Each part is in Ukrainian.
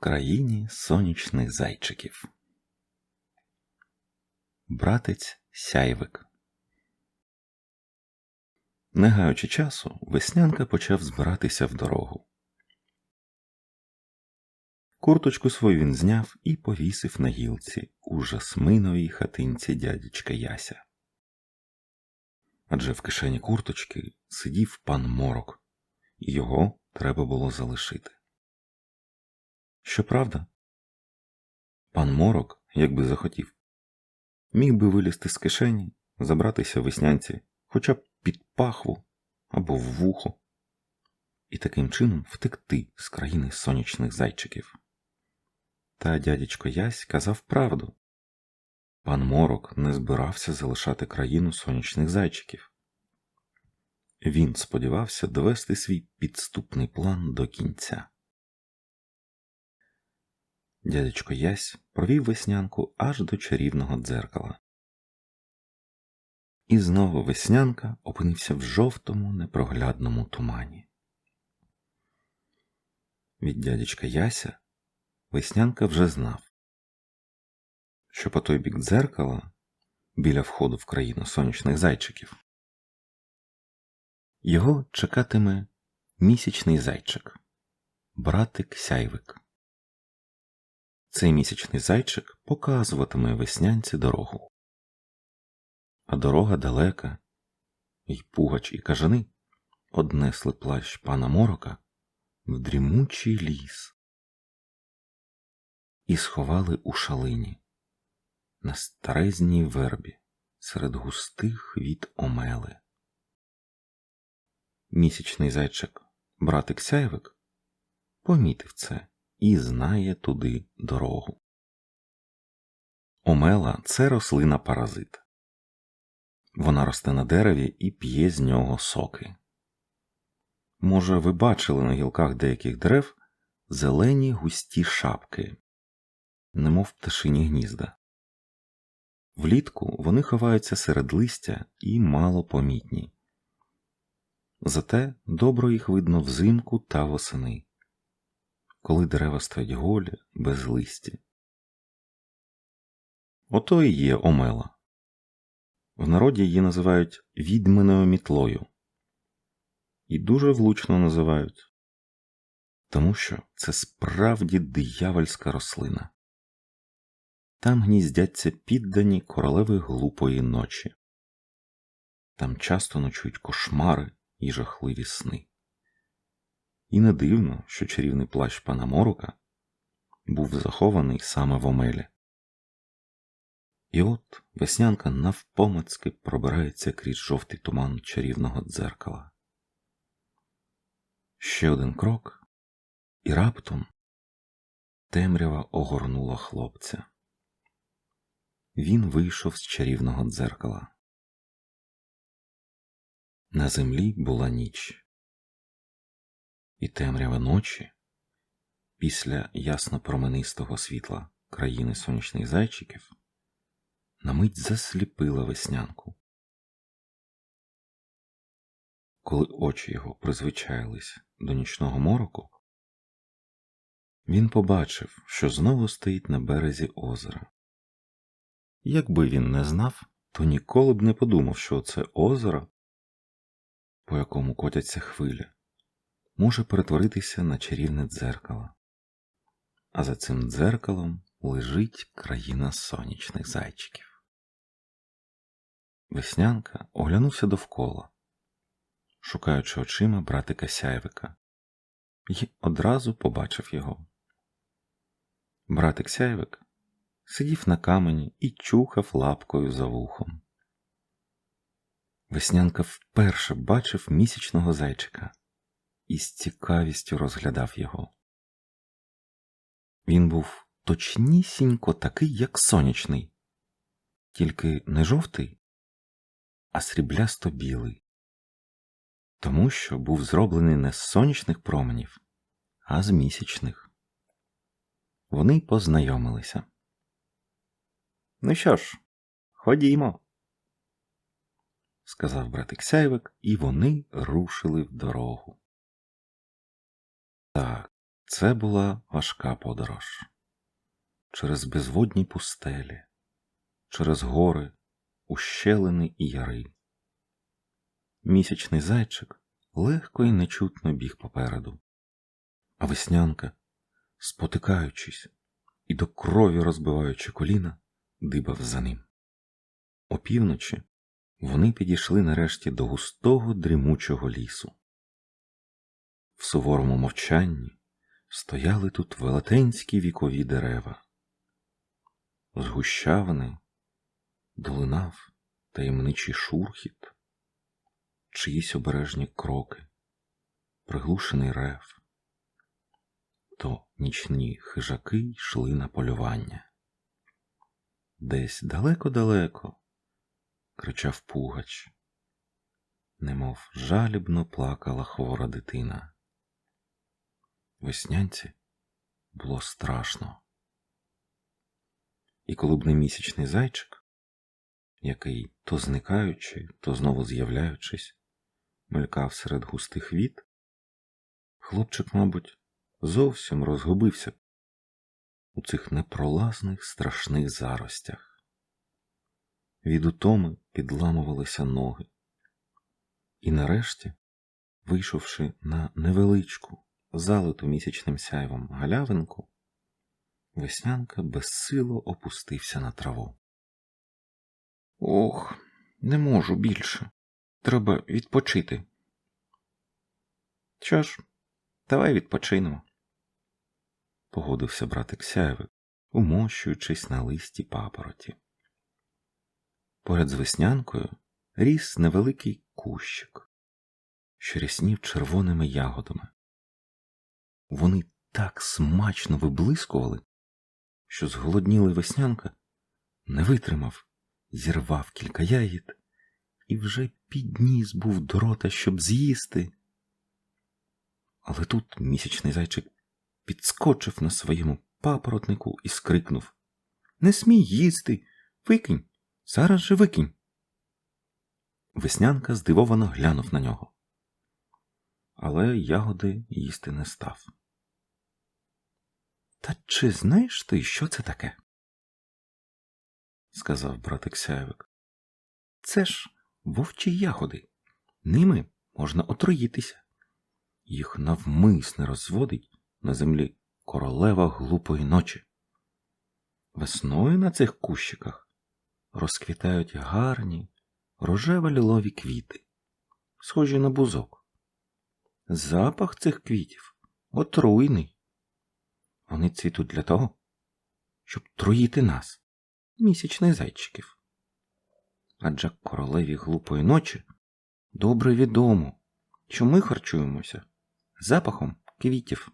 країні сонячних зайчиків. Братець сяйвик. Не гаючи часу, веснянка почав збиратися в дорогу. Курточку свою він зняв і повісив на гілці у жасминовій хатинці дядечка Яся. Адже в кишені курточки сидів пан морок, і його треба було залишити. Щоправда, пан морок, якби захотів, міг би вилізти з кишені, забратися в веснянці хоча б під пахву або в вухо, і таким чином втекти з країни сонячних зайчиків. Та дядечко Ясь казав правду. Пан Морок не збирався залишати країну сонячних зайчиків. Він сподівався довести свій підступний план до кінця. Дядечко Ясь провів веснянку аж до чарівного дзеркала. І знову веснянка опинився в жовтому непроглядному тумані. Від дядечка Яся Веснянка вже знав, що по той бік дзеркала біля входу в країну сонячних зайчиків його чекатиме місячний зайчик, братик сяйвик. Цей місячний зайчик показуватиме веснянці дорогу. А дорога далека, і пугач і кажани однесли плащ пана морока в дрімучий ліс і сховали у шалині на старезній вербі серед густих від омели. Місячний зайчик братик сяйвик помітив це і знає туди дорогу. Омела це рослина паразит. Вона росте на дереві і п'є з нього соки. Може, ви бачили на гілках деяких дерев зелені густі шапки, немов пташині гнізда. Влітку вони ховаються серед листя і мало помітні. Зате добро їх видно взимку та восени, коли дерева стоять голі без листі. Ото і є омела. В народі її називають відьминою мітлою. І дуже влучно називають, тому що це справді диявольська рослина. Там гніздяться піддані королеви глупої ночі. Там часто ночують кошмари і жахливі сни. І не дивно, що чарівний плащ пана Морока був захований саме в омелі. І от веснянка навпомацьки пробирається крізь жовтий туман чарівного дзеркала. Ще один крок, і раптом темрява огорнула хлопця. Він вийшов з чарівного дзеркала. На землі була ніч, і темрява ночі після ясно променистого світла країни сонячних зайчиків на мить засліпила веснянку. Коли очі його призвичаїлись до нічного мороку, він побачив, що знову стоїть на березі озера. Якби він не знав, то ніколи б не подумав, що це озеро, по якому котяться хвилі, може перетворитися на чарівне дзеркало. А за цим дзеркалом лежить країна сонячних зайчиків. Веснянка оглянувся довкола, шукаючи очима братика сяйвика, і одразу побачив його. Братик сяйвик сидів на камені і чухав лапкою за вухом. Веснянка вперше бачив місячного зайчика і з цікавістю розглядав його. Він був точнісінько такий, як сонячний, тільки не жовтий, а сріблясто білий, тому що був зроблений не з сонячних променів, а з місячних. Вони познайомилися. Ну що ж, ходімо, сказав братик Сяйвик, і вони рушили в дорогу. Так, Це була важка подорож через безводні пустелі, через гори, ущелини і яри. Місячний зайчик легко і нечутно біг попереду, а веснянка, спотикаючись і до крові розбиваючи коліна, дибав за ним. Опівночі вони підійшли нарешті до густого дрімучого лісу. Суворому мовчанні стояли тут велетенські вікові дерева. З гущавини долинав таємничий шурхіт, чиїсь обережні кроки, приглушений рев, то нічні хижаки йшли на полювання. Десь далеко-далеко кричав пугач, немов жалібно плакала хвора дитина. Веснянці було страшно. І коли б не місячний зайчик, який то зникаючи, то знову з'являючись, мелькав серед густих віт, хлопчик, мабуть, зовсім розгубився у цих непролазних страшних заростях. Від утоми підламувалися ноги, і нарешті, вийшовши на невеличку, залиту місячним сяйвом галявинку, Веснянка безсило опустився на траву. Ох, не можу більше. Треба відпочити. Що ж, давай відпочинемо, погодився братик сяйвик, умощуючись на листі папороті. Поряд з веснянкою ріс невеликий кущик, що ряснів червоними ягодами. Вони так смачно виблискували, що зголоднілий веснянка не витримав, зірвав кілька ягід і вже підніс був до рота, щоб з'їсти. Але тут місячний зайчик підскочив на своєму папоротнику і скрикнув Не смій їсти, викинь, зараз же викинь. Веснянка здивовано глянув на нього, але ягоди їсти не став. Та чи знаєш ти, що це таке? сказав братик Сяєвик. Це ж вовчі ягоди. Ними можна отруїтися. Їх навмисне розводить на землі королева глупої ночі. Весною на цих кущиках розквітають гарні рожево лілові квіти, схожі на бузок. Запах цих квітів отруйний. Вони цвітуть для того, щоб труїти нас, місячних зайчиків. Адже королеві глупої ночі добре відомо, що ми харчуємося запахом квітів.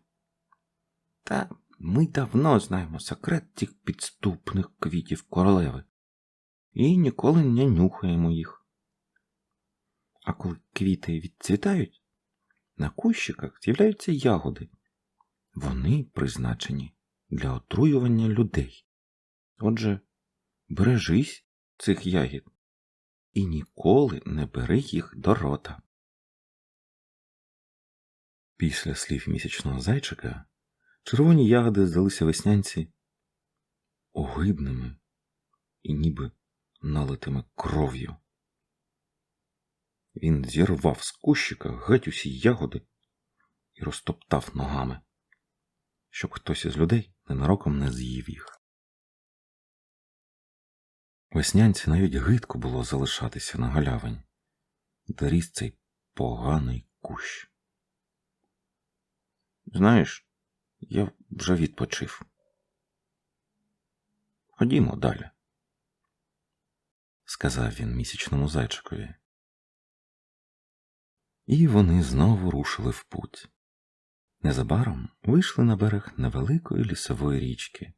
Та ми давно знаємо секрет цих підступних квітів королеви і ніколи не нюхаємо їх. А коли квіти відцвітають, на кущиках з'являються ягоди. Вони призначені для отруювання людей. Отже, бережись цих ягід і ніколи не бери їх до рота. Після слів місячного зайчика червоні ягоди здалися веснянці огидними і ніби налитими кров'ю. Він зірвав з кущика геть усі ягоди і розтоптав ногами щоб хтось із людей ненароком не з'їв їх. Веснянці навіть гидко було залишатися на галявині, де ріс цей поганий кущ. Знаєш, я вже відпочив. Ходімо далі, сказав він місячному зайчикові. І вони знову рушили в путь. Незабаром вийшли на берег невеликої лісової річки,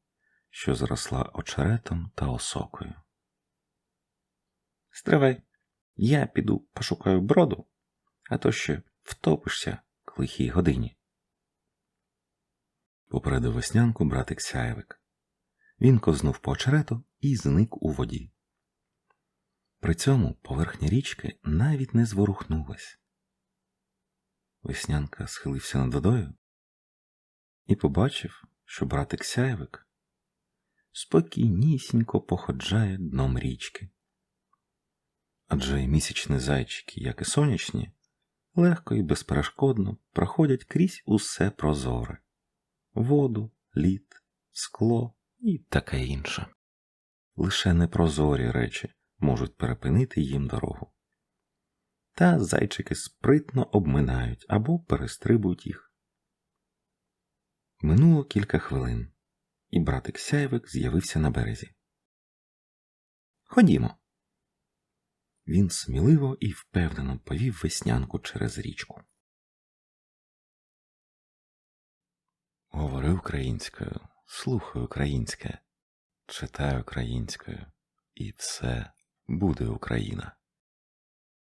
що зросла очеретом та осокою. Стривай, я піду пошукаю броду, а то ще втопишся к лихій годині. Попередив веснянку братик сяєвик. Він кознув по очерету і зник у воді. При цьому поверхня річки навіть не зворухнулась. Веснянка схилився над водою і побачив, що братик Сяйвик спокійнісінько походжає дном річки. Адже і місячні зайчики, як і сонячні, легко і безперешкодно проходять крізь усе прозоре воду, лід, скло і таке інше. Лише непрозорі речі можуть перепинити їм дорогу. Та зайчики спритно обминають або перестрибують їх. Минуло кілька хвилин, і братик Сяйвик з'явився на березі. Ходімо. Він сміливо і впевнено повів веснянку через річку. Говори українською, слухай українське, читай українською, і все буде Україна.